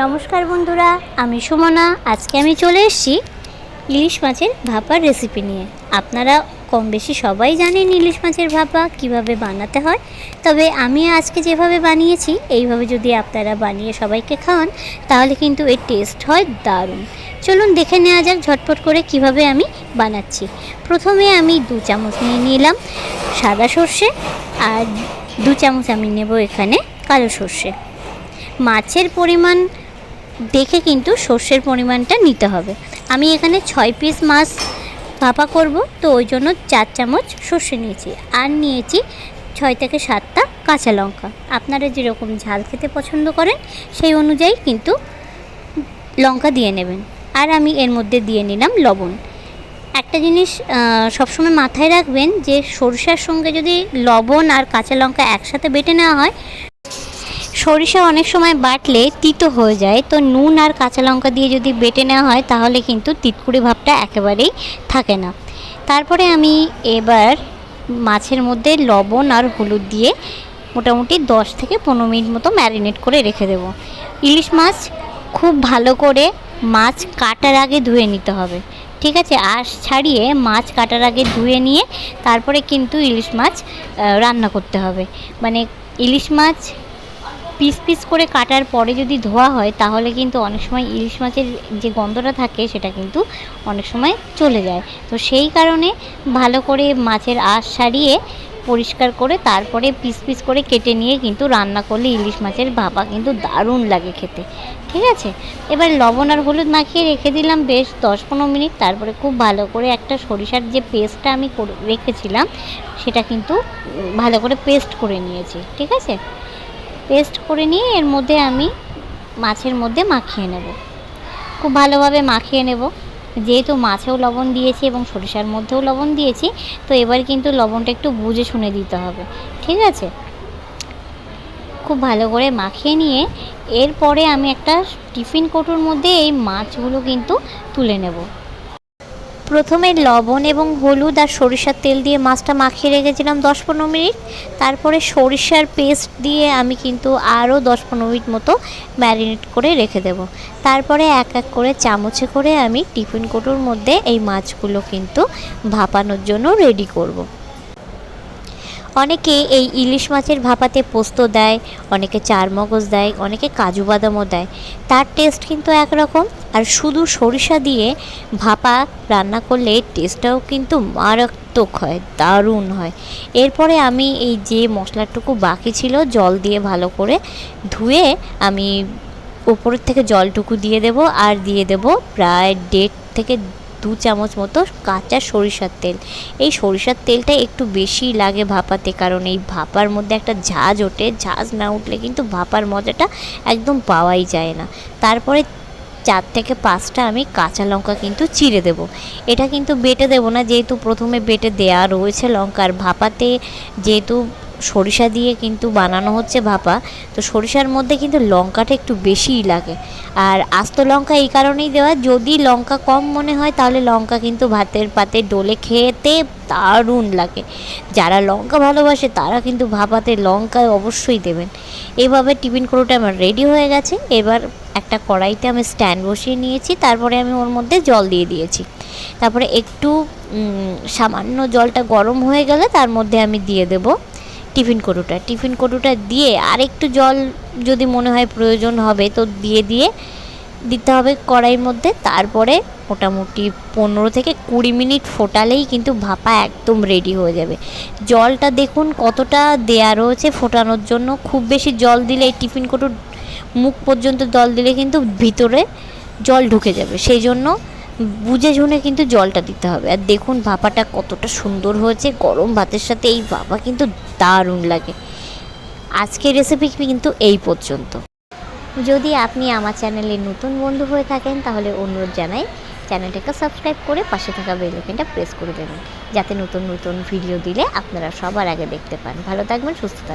নমস্কার বন্ধুরা, আমি সুমনা। আজকে আমি চলে এসেছি ইলিশ মাছের ভাপার রেসিপি নিয়ে। আপনারা কম বেশি সবাই জানেন ইলিশ মাছের ভাপা কীভাবে বানাতে হয়। তবে আমি আজকে যেভাবে বানিয়েছি, এইভাবে যদি আপনারা বানিয়ে সবাইকে খাওয়ান, তাহলে কিন্তু এর টেস্ট হয় দারুণ। চলুন দেখে নেওয়া যাক ঝটপট করে কীভাবে আমি বানাচ্ছি। প্রথমে আমি দু চামচ নিয়ে নিলাম সাদা সর্ষে, আর দু চামচ আমি নেব এখানে কালো সর্ষে। মাছের পরিমাণ দেখে কিন্তু সর্ষের পরিমাণটা নিতে হবে। আমি এখানে ছয় পিস মাছ ভাপা করব, তো ওই জন্য চার চামচ সর্ষে নিয়েছি আর নিয়েছি ছয় থেকে সাতটা কাঁচা লঙ্কা। আপনারা যেরকম ঝাল খেতে পছন্দ করেন, সেই অনুযায়ী কিন্তু লঙ্কা দিয়ে নেবেন। আর আমি এর মধ্যে দিয়ে নিলাম লবণ। একটা জিনিস সবসময় মাথায় রাখবেন যে সরিষার সঙ্গে যদি লবণ আর কাঁচা লঙ্কা একসাথে বেটে নেওয়া হয় সরিষা অনেক সময় বাটলে তিতো হয়ে যায়, তো নুন আর কাঁচা লঙ্কা দিয়ে যদি বেটে নেওয়া হয়, তাহলে কিন্তু তিতকুড়ি ভাবটা একেবারেই থাকে না। তারপরে আমি এবার মাছের মধ্যে লবণ আর হলুদ দিয়ে মোটামুটি দশ থেকে পনেরো মিনিট মতো ম্যারিনেট করে রেখে দেবো। ইলিশ মাছ খুব ভালো করে মাছ কাটার আগে ধুয়ে নিতে হবে, ঠিক আছে? আঁশ ছাড়িয়ে মাছ কাটার আগে ধুয়ে নিয়ে তারপরে কিন্তু ইলিশ মাছ রান্না করতে হবে। মানে ইলিশ মাছ পিস পিস করে কাটার পরে যদি ধোয়া হয়, তাহলে কিন্তু অনেক সময় ইলিশ মাছের যে গন্ধটা থাকে, সেটা কিন্তু অনেক সময় চলে যায়। তো সেই কারণে ভালো করে মাছের আঁশ সারিয়ে পরিষ্কার করে তারপরে পিস পিস করে কেটে নিয়ে কিন্তু রান্না করলে ইলিশ মাছের ভাপা কিন্তু দারুণ লাগে খেতে। ঠিক আছে? এবার লবণ আর হলুদ মাখিয়ে রেখে দিলাম বেশ দশ পনেরো মিনিট। তারপরে খুব ভালো করে একটা সরিষার যে পেস্টটা আমি রেখেছিলাম, সেটা কিন্তু ভালো করে পেস্ট করে নিয়েছি। ঠিক আছে? পেস্ট করে নিয়ে এর মধ্যে আমি মাছের মধ্যে মাখিয়ে নেব। খুব ভালোভাবে মাখিয়ে নেব। যেহেতু মাছেও লবণ দিয়েছি এবং সরিষার মধ্যেও লবণ দিয়েছি, তো এবার কিন্তু লবণটা একটু বুঝে শুনে দিতে হবে। ঠিক আছে? খুব ভালো করে মাখিয়ে নিয়ে এরপরে আমি একটা টিফিন কোটোর মধ্যে এই মাছগুলো কিন্তু তুলে নেব। প্রথমে লবণ এবং হলুদ আর সরিষার তেল দিয়ে মাছটা মাখিয়ে রেখেছিলাম দশ পনেরো মিনিট তারপরে সরিষার পেস্ট দিয়ে আমি কিন্তু আরও দশ পনেরো মিনিট মতো ম্যারিনেট করে রেখে দেব তারপরে এক এক করে চামচে করে আমি টিফিন কোটোর মধ্যে এই মাছগুলো কিন্তু ভাপানোর জন্য রেডি করব। অনেকে এই ইলিশ মাছের ভাপাতে পোস্ত দেয়, অনেকে চার মগজ দেয়, অনেকে কাজু বাদামও দেয়। তার টেস্ট কিন্তু একরকম। আর শুধু সরিষা দিয়ে ভাপা রান্না করলে টেস্টটাও কিন্তু মারাত্মক হয়, দারুণ হয়। এরপরে আমি এই যে মশলাটুকু বাকি ছিল, জল দিয়ে ভালো করে ধুয়ে আমি ওপরের থেকে জলটুকু দিয়ে দেব, আর দিয়ে দেব প্রায় দেড় থেকে দু চামচ মতো কাঁচা সরিষার তেল। এই সরিষার তেলটা একটু বেশি লাগে ভাপাতে, কারণ এই ভাপার মধ্যে একটা ঝাঁজ ওঠে। ঝাঁজ না উঠলে কিন্তু ভাপার মজাটা একদম পাওয়াই যায় না। তারপরে চার থেকে পাঁচটা আমি কাঁচা লঙ্কা কিন্তু চিড়ে দেব। এটা কিন্তু বেটে দেবো না, যেহেতু প্রথমে বেটে দেয়া রয়েছে লঙ্কার ভাপাতে যেহেতু সরিষা দিয়ে কিন্তু বানানো হচ্ছে ভাপা। তো সরিষার মধ্যে কিন্তু লঙ্কাটা একটু বেশিই লাগে। আর আস্ত লঙ্কা এই কারণেই দেওয়া, যদি লঙ্কা কম মনে হয় তাহলে লঙ্কা কিন্তু ভাতের পাতে ডলে খেতে দারুণ লাগে। যারা লঙ্কা ভালোবাসে তারা কিন্তু ভাপাতে লঙ্কা অবশ্যই দেবেন। এভাবে টিফিন কোটোটা আমার রেডি হয়ে গেছে। এবার একটা কড়াইতে আমি স্ট্যান্ড বসিয়ে নিয়েছি। তারপরে আমি ওর মধ্যে জল দিয়ে দিয়েছি। তারপরে একটু সামান্য জলটা গরম হয়ে গেলে তার মধ্যে আমি দিয়ে দেব টিফিন কটুটা। টিফিন কটুটা দিয়ে আরেকটু জল যদি মনে হয় প্রয়োজন হবে তো দিয়ে দিয়ে দিতে হবে কড়াইয়ের মধ্যে। তারপরে মোটামুটি পনেরো থেকে কুড়ি মিনিট ফোটালেই কিন্তু ভাপা একদম রেডি হয়ে যাবে। জলটা দেখুন কতটা দেয়া রয়েছে ফোটানোর জন্য। খুব বেশি জল দিলে এই টিফিন কটুর মুখ পর্যন্ত জল দিলে কিন্তু ভিতরে জল ঢুকে যাবে। সেই জন্য বুঝে শুনে কিন্তু জলটা দিতে হবে। আর দেখুন, ভাপাটা কতটা সুন্দর হয়েছে। গরম ভাতের সাথে এই ভাপা কিন্তু দারুণ লাগে। আজকের রেসিপি কিন্তু এই পর্যন্ত। যদি আপনি আমার চ্যানেলে নতুন বন্ধু হয়ে থাকেন, তাহলে অনুরোধ জানাই চ্যানেলটাকে সাবস্ক্রাইব করে পাশে থাকা বেল আইকনটা প্রেস করে দেবেন। যাতে নতুন নতুন ভিডিও দিলে আপনারা সবার আগে দেখতে পান। ভালো থাকবেন, সুস্থ থাকবেন।